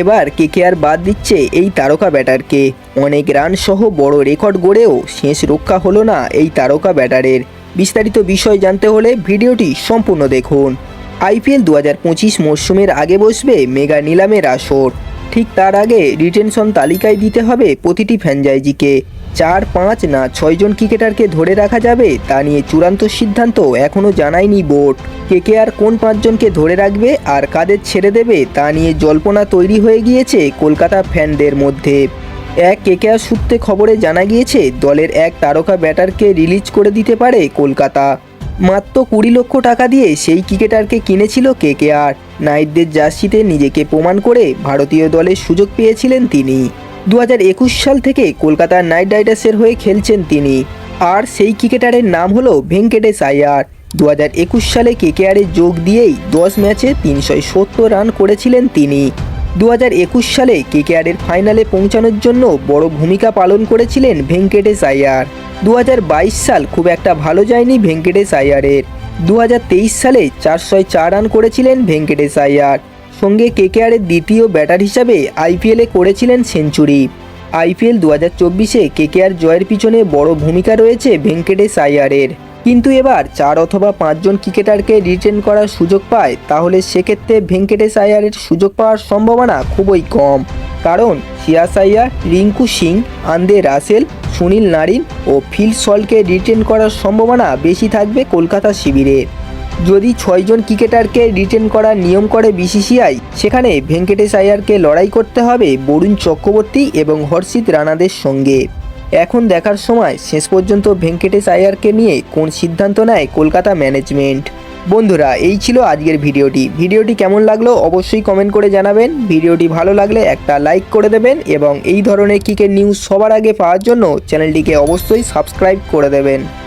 এবার কেকেআর বাদ দিচ্ছে এই তারকা ব্যাটারকে? অনেক রান সহ বড় রেকর্ড গড়েও শেষ রক্ষা হলো না এই তারকা ব্যাটারের। বিস্তারিত বিষয় জানতে হলে ভিডিওটি সম্পূর্ণ দেখুন। আইপিএল দু হাজার পঁচিশ মরশুমের আগে বসবে মেগা নিলামের আসর। ঠিক তার আগে রিটেনশন তালিকায় দিতে হবে প্রতিটি ফ্র্যাঞ্চাইজিকে চার পাঁচ না ছয়জন ক্রিকেটারকে ধরে রাখা যাবে, তা নিয়ে চূড়ান্ত সিদ্ধান্ত এখনও জানায়নি বোর্ড। কে আর কোন পাঁচজনকে ধরে রাখবে আর কাদের ছেড়ে দেবে, তা নিয়ে জল্পনা তৈরি হয়ে গিয়েছে কলকাতা ফ্যানদের মধ্যে। এক কেকেআর সূত্রে খবরে জানা গিয়েছে, দলের এক তারকা ব্যাটারকে রিলিজ করে দিতে পারে কলকাতা। মাত্র কুড়ি লক্ষ টাকা দিয়ে সেই ক্রিকেটারকে কিনেছিল কেকেআর নাইটদের জার্সিতে নিজেকে প্রমাণ করে ভারতীয় দলের সুযোগ পেয়েছিলেন তিনি। দু সাল থেকে কলকাতার নাইট রাইডার্সের হয়ে খেলছেন তিনি। আর সেই ক্রিকেটারের নাম হলো ভেঙ্কটেশ আয়ার। দু হাজার একুশ সালে কেকেআরে যোগ দিয়েই দশ ম্যাচে তিনশো সত্তর রান করেছিলেন তিনি। দু হাজার একুশ সালে কেকেআরের ফাইনালে পৌঁছানোর জন্য বড় ভূমিকা পালন করেছিলেন ভেঙ্কটেশ আয়ার। দু হাজার বাইশ সাল খুব একটা ভালো যায়নি ভেঙ্কটেশ আয়ারের। দু হাজার তেইশ সালে চারশোয় চার রান করেছিলেন ভেঙ্কটেশ আয়ার। সঙ্গে কেকেআরের দ্বিতীয় ব্যাটার হিসাবে আইপিএলে করেছিলেন সেঞ্চুরি আইপিএল দু হাজার চব্বিশে কেকেআর জয়ের পিছনে বড় ভূমিকা রয়েছে ভেঙ্কটেশ আয়ারের কিন্তু এবার চার অথবা পাঁচজন ক্রিকেটারকে রিটেন করার সুযোগ পায়, তাহলে সেক্ষেত্রে ভেঙ্কটেশ আয়ারের সুযোগ পাওয়ার সম্ভাবনা খুবই কম। কারণ সিয়াস Iyer Rinku Singh Andre Russell Sunil Narine ও ফিল সল্টকে রিটেন করার সম্ভাবনা বেশি থাকবে কলকাতা শিবিরে। যদি ছয়জন ক্রিকেটারকে রিটেন করার নিয়ম করে বিসিসিআই সেখানে ভেঙ্কটেশ আয়ারকে লড়াই করতে হবে বরুণ চক্রবর্তী এবং হর্ষিত রানাদের সঙ্গে। এখন দেখার সময়, শেষ পর্যন্ত ভেঙ্কটেশ আয়ারকে নিয়ে কোন সিদ্ধান্ত নেয় কলকাতা ম্যানেজমেন্ট? বন্ধুরা, এই ছিল আজকের ভিডিওটি। ভিডিওটি কেমন লাগল অবশ্যই কমেন্ট করে জানাবেন। ভিডিওটি ভালো লাগলে একটা লাইক করে দেবেন এবং এই ধরনের ক্রিকেট নিউজ সবার আগে পাওয়ার জন্য চ্যানেলটিকে অবশ্যই সাবস্ক্রাইব করে দেবেন।